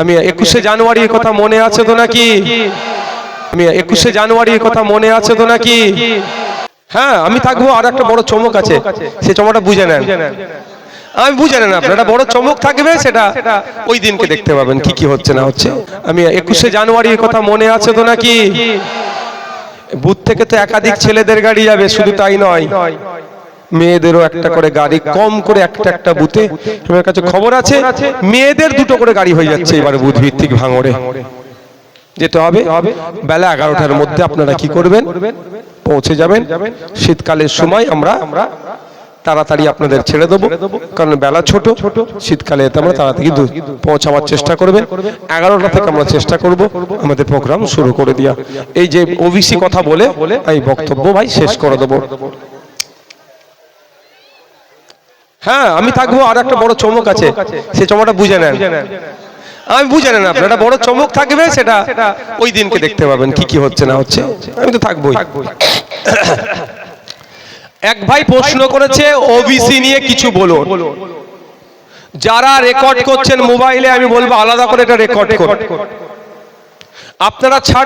আমি একুশে জানুয়ারির কথা মনে আছে তো নাকি? আমি একুশে জানুয়ারির কথা মনে আছে তো নাকি? হ্যাঁ আমি থাকব আর একটা বড় চমক আছে। সে চমকটা বুঝে নেন। আমি বুঝে নেন আপনার, একটা বড় চমক থাকবে সেটা ওই দিনকে দেখতে পাবেন কি কি হচ্ছে না হচ্ছে। আমি একুশে জানুয়ারির কথা মনে আছে তো নাকি? বুথ থেকে তো একাধিক ছেলেদের গাড়ি যাবে, শুধু তাই নয়। মেয়েদেরও একটা করে গাড়ি কম করে একটা একটা বুথে। আমার কাছে খবর আছে? মেয়েদের দুটো করে গাড়ি হয়ে যাচ্ছে এবার বুথ ভিত্তিক ভাঙড়ে। যেতে হবে। বেলা এগারোটার মধ্যে আপনারা কি করবেন? পৌঁছে যাবেন। শীতকালের সময় আমরা তাড়াতাড়ি আপনাদের ছেড়ে দেবো। কারণ বেলা ছোট ছোট শীতকালে এতে আমরা তাড়াতাড়ি পৌঁছাবার চেষ্টা করবেন। এগারোটা থেকে আমরা চেষ্টা করব আমাদের প্রোগ্রাম শুরু করে দিয়া এই যে ওবিসি কথা বলে, আমি বক্তব্য ভাই শেষ করে দেবো। হ্যাঁ আমি থাকব আর একটা বড় চমক আছে। সে চমকটা বুঝে নেন। আমি বুঝে নেন আপনার একটা বড় চমক থাকবে সেটা ওই দিনকে দেখতে পাবেন কি কি হচ্ছে না হচ্ছে আমি তো থাকবোই। এক ভাই প্রশ্ন করেছে ওবিসি নিয়ে কিছু বলুন। যারা রেকর্ড করছেন মোবাইলে আমি বলব আলাদা করে এটা রেকর্ড করুন। আপনারা ছাড়